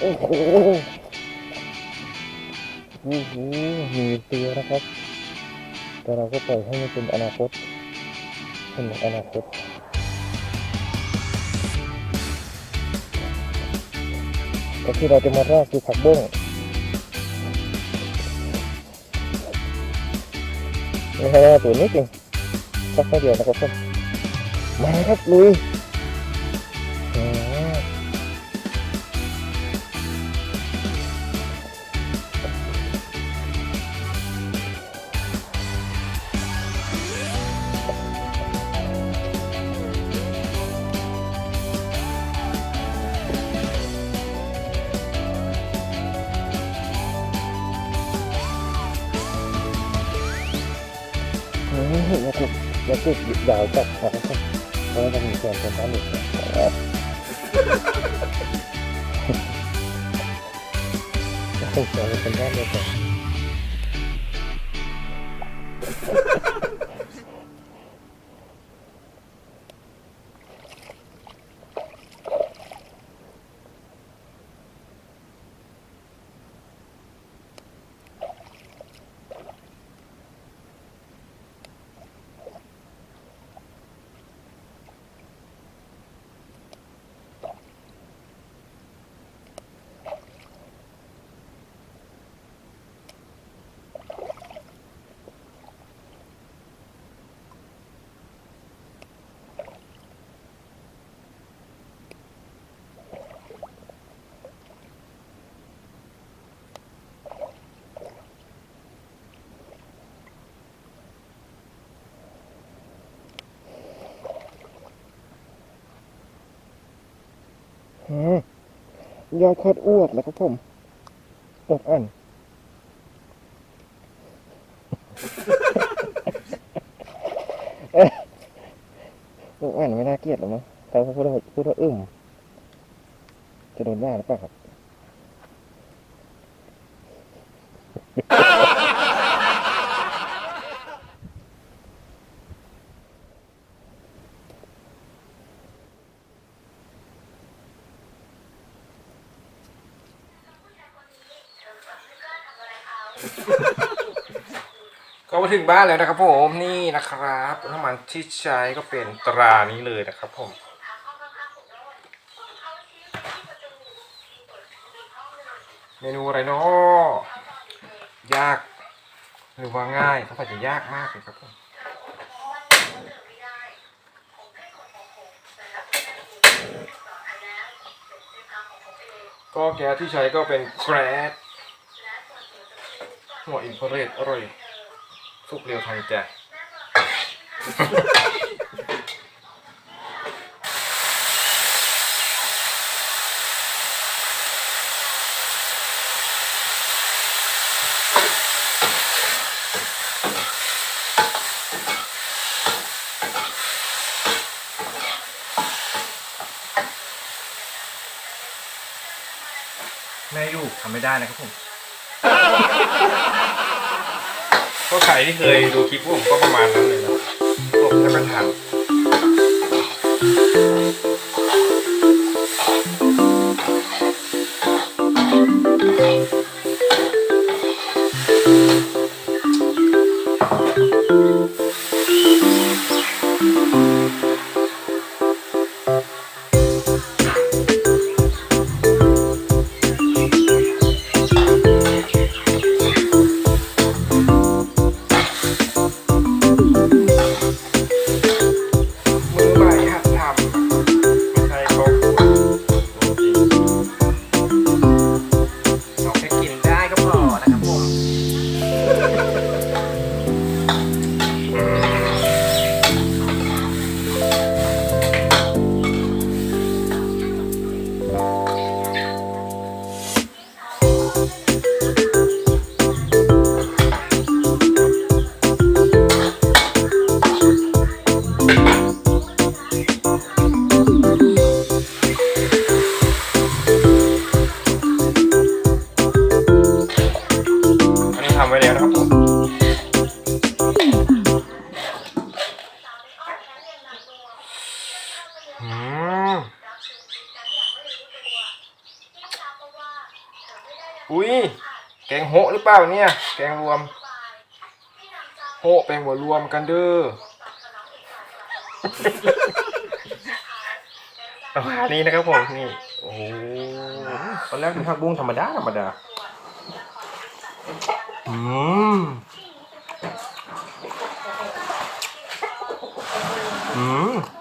โอ้โหโอ้โหมีเตือนะครับ แต่เราก็ปล่อยให้มันเป็นอนาคตเป็นอนาคตก็ที่เราจะมาราคือผักบุ้งนี่ให้ตัวนิดนึงสักแค่เดียวนะครับผมมาครับลุย อืมแล้วก็แล้วก็ยาวจับขาเพราะวก็มีส่วนเป็นด้านหนึ่งครับแล้วก็ส่วนเป็นด้านเดียวกัน ยอดโคตรอ้วกแล้วครับผมอดอันอ๊ะอดอันไม่น่าเกลียดหรอกมั้งเขาพูดว่าพูดว่าอึ้มจะโดนว่าหรือเปล่าครับ ก็มาถึงบ้านแล้วนะครับผมนี่นะครับน้ำมันที่ใช้ก็เป็นตรานี้เลยนะครับผมเมนูอะไรเนาะยาก หรือว่าง่ายเขาอาจจะยากมากเลยครับผมก็แก๊สที่ใช้ก็เป็นแกรส หัวอินฟราเรดอร่อย สุกเร็วทันใจแม่ลูกทำไม่ได้นะครับผม ก็ใครที่เคยดูคลิปผมก็ประมาณนั้นเลยนะผมจะเป็นทัน ว้แล้วนะครับผมอุ้ย แกงโหหรือเปล่าเนี่ย แกงรวม โหแปลงหัวรวมกันเด้อปรานี้นะครับผม นี่ โอ้ตอนแรกเป็นผักบุ้งธรรมดา ธรรมดา อืมอืม